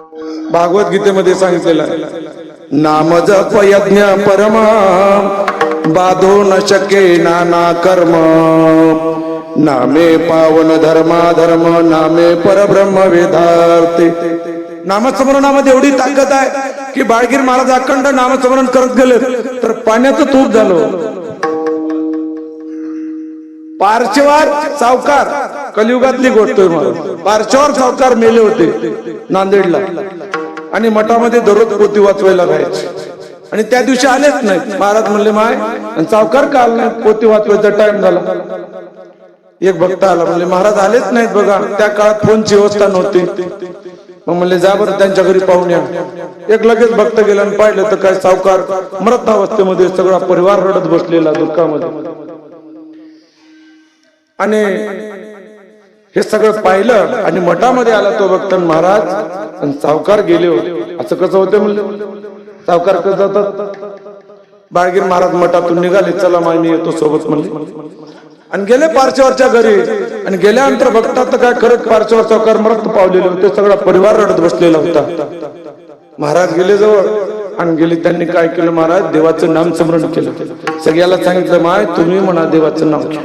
भागवत गीतेमध्ये सांगितलेलं नाम जप यज्ञ परम बाधो न शके नाना कर्म. नामे पावन धर्मा धर्म नामे परब्रह्म वेदार्थे. नामस्मरणामध्ये एवढी ताकद आहे की बाळगीर महाराज अखंड नामस्मरण करत गेले तर पाण्याचं तूप झालं. पार्श्वार सावकार कलियुगातली गोष्ट आहे सावकार मेले होते नांदेडला. आणि मठामध्ये दररोज पोती वाचवायला जायचे. आणि त्या दिवशी आलेच नाही महाराज म्हणले माय आणि सावकार का आला नाही? पोती वाचवायचा टाइम झाला. एक भक्त आला म्हणले महाराज आलेच नाहीत बघा. त्या काळात फोनची व्यवस्था नव्हती. मग म्हणले जा बरं त्यांच्या घरी पाहून या. एक लगेच भक्त गेला आणि पाहिलं तर काय सावकार मरत अवस्थेमध्ये सगळा परिवार रडत बसलेला दुःखामध्ये. आणि हे सगळं पाहिलं आणि मठामध्ये आला तो भक्त महाराज आणि सावकार गेले होते असं कसं होतं म्हणलं? सावकार कसं जातात? बाळगीर महाराज मठातून निघाले चला माय मी येतो सोबत म्हणले. आणि गेले पार्श्वरच्या घरी. आणि गेल्यानंतर बघतात तर काय खरंच पारशेवर सावकार मरत पावलेले होते सगळा परिवार रडत बसलेला होता. महाराज गेले जवळ आणि गेले त्यांनी काय केलं महाराज? देवाचं नाम स्मरण केलं. सगळ्याला सांगितलं माय तुम्ही म्हणा देवाचं नाव घ्या.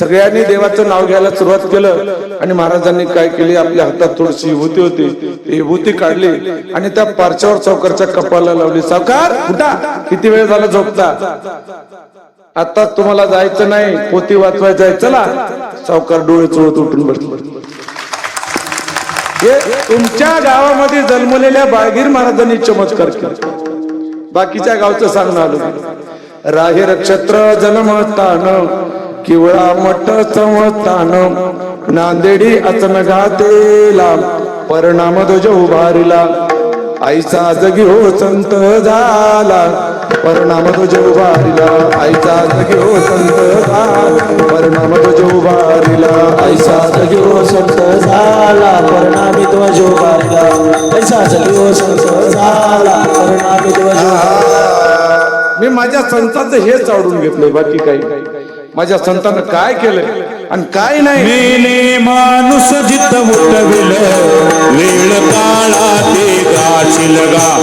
सगळ्यांनी देवाचं नाव घ्यायला सुरुवात केलं आणि महाराजांनी काय केली? आपल्या हातात थोडीशी विभूती होती. ती विभूती काढली आणि त्या पारच्यावर चौकरच्या कपाला लावली. सावकार उठा. किती वेळ झाला झोपता? आता तुम्हाला जायचं नाही. पोती वाचवाय जायचं चला. सावकार डोळे चोळत उठून बसले. हे तुमच्या गावामध्ये जन्मलेल्या बाळगीर महाराजांनी चमत्कार केला. बाकीच्या गावचं सांगणं आलं. राहे नक्षत्र जन्मस्थान किवळा मठ संस्थान नांदेडी अचन घातेला परिणाम ध्वज उभारिला. आईचा जगी हो संत झाला परिणाम ध्वज उभारिला. आईचा जगी हो संत झाला परिणाम ध्वज उभारिला. आईचा जगी हो संत झाला परिणामी ध्वज उभारला. ऐसा जगी हो संत झाला परिणामी ध्वज मी माझ्या संतांचं हेच आवडून घेतलंय बाकी काही. माझ्या संतानं काय केलं? आणि काय नाही? मेले माणूस जित उठविल वेळ काळा ते गाशील गा